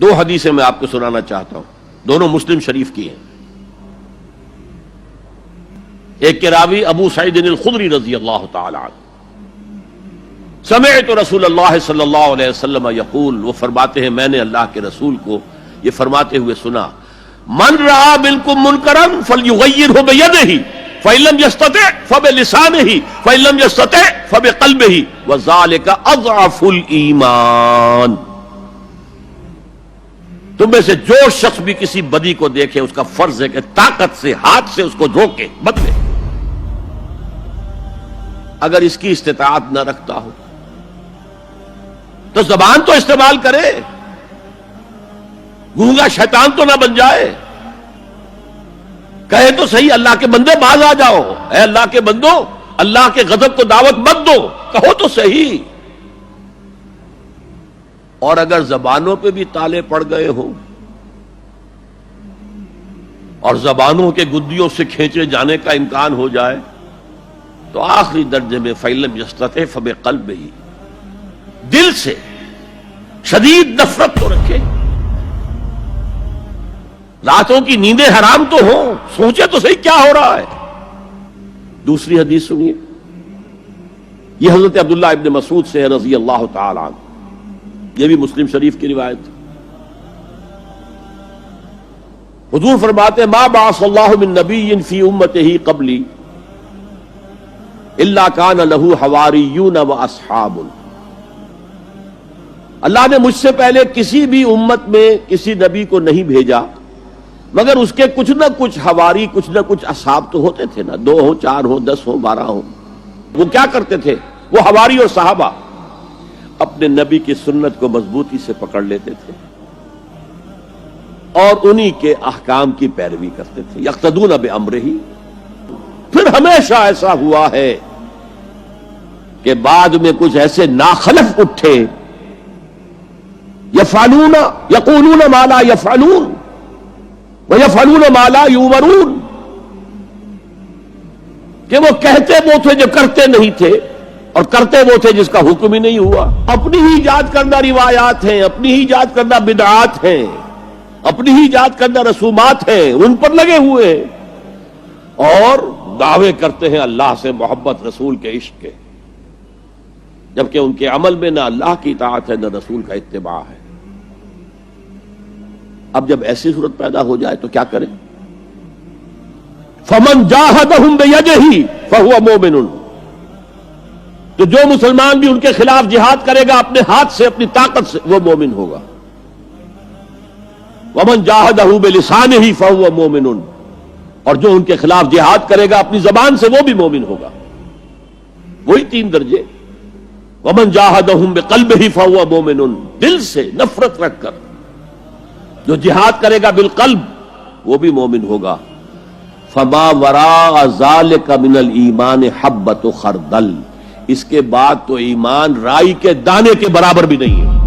دو حدیثیں میں آپ کو سنانا چاہتا ہوں۔ دونوں مسلم شریف کی ہیں۔ ایک کے راوی ابو سعید الخدری رضی اللہ تعالی عنہ۔ سمعت رسول اللہ صلی اللہ علیہ وسلم یقول، وہ فرماتے ہیں، میں نے اللہ کے رسول کو یہ فرماتے ہوئے سنا، من رہا بالکل منکرم فل یغیر ہو بید ہی فعلم یستطع فب لسان ہی فعلم تم میں سے جو شخص بھی کسی بدی کو دیکھے، اس کا فرض ہے کہ طاقت سے، ہاتھ سے اس کو روکے بدلے۔ اگر اس کی استطاعت نہ رکھتا ہو، تو زبان تو استعمال کرے۔ گونگا شیطان تو نہ بن جائے۔ کہے تو صحیح، اللہ کے بندے باز آ جاؤ۔ اے اللہ کے بندو، اللہ کے غضب کو دعوت مت دو۔ کہو تو صحیح۔ اور اگر زبانوں پہ بھی تالے پڑ گئے ہوں اور زبانوں کے گدیوں سے کھینچے جانے کا امکان ہو جائے، تو آخری درجے میں فیلم یستت فب قلب ہی دل سے شدید نفرت تو رکھے۔ راتوں کی نیندیں حرام تو ہوں، سوچے تو صحیح کیا ہو رہا ہے۔ دوسری حدیث سنیے۔ یہ حضرت عبداللہ ابن مسعود سے رضی اللہ تعالی عنہ۔ یہ بھی مسلم شریف کی روایت حضور فرماتے ما باص اللہ من نبی فی امت ہی قبلی اللہ کان لہو حواریون و اصحاب۔ اللہ نے مجھ سے پہلے کسی بھی امت میں کسی نبی کو نہیں بھیجا، مگر اس کے کچھ نہ کچھ ہواری کچھ نہ کچھ اصحاب تو ہوتے تھے نا۔ دو ہو چار ہو دس ہو بارہ ہو وہ کیا کرتے تھے؟ وہ ہواری اور صحابہ۔ اپنے نبی کی سنت کو مضبوطی سے پکڑ لیتے تھے اور انہی کے احکام کی پیروی کرتے تھے۔ یقتدون اب امر ہی پھر ہمیشہ ایسا ہوا ہے کہ بعد میں کچھ ایسے ناخلف اٹھے۔ یفعلون، یقولون مالا یفعلون، ویفعلون مالا یومرون کہ وہ کہتے وہ تھے جو کرتے نہیں تھے۔ اور کرتے وہ تھے جس کا حکم ہی نہیں ہوا۔ اپنی ہی ایجاد کردہ روایات ہیں، اپنی ہی ایجاد کردہ بدعات ہیں، اپنی ہی ایجاد کردہ رسومات ہیں، ان پر لگے ہوئے ہیں۔ اور دعوے کرتے ہیں اللہ سے محبت رسول کے عشق کے۔ جبکہ ان کے عمل میں نہ اللہ کی اطاعت ہے، نہ رسول کا اتباع ہے۔ اب جب ایسی صورت پیدا ہو جائے تو کیا کریں؟ فمن جاہدہم بیجہی فہو مومن تو جو مسلمان بھی ان کے خلاف جہاد کرے گا، اپنے ہاتھ سے، اپنی طاقت سے، وہ مومن ہوگا۔ ومن جاہدہ بلسان ہی فہو مومن اور جو ان کے خلاف جہاد کرے گا، اپنی زبان سے وہ بھی مومن ہوگا۔ وہی تین درجے۔ ومن جاہدہم بقلب ہی فہو مومن دل سے نفرت رکھ کر۔ جو جہاد کرے گا بالقلب، وہ بھی مومن ہوگا۔ فما ورا ذالک من الایمان حبت خردل۔ اس کے بعد تو ایمان رائی کے دانے کے برابر بھی نہیں ہے۔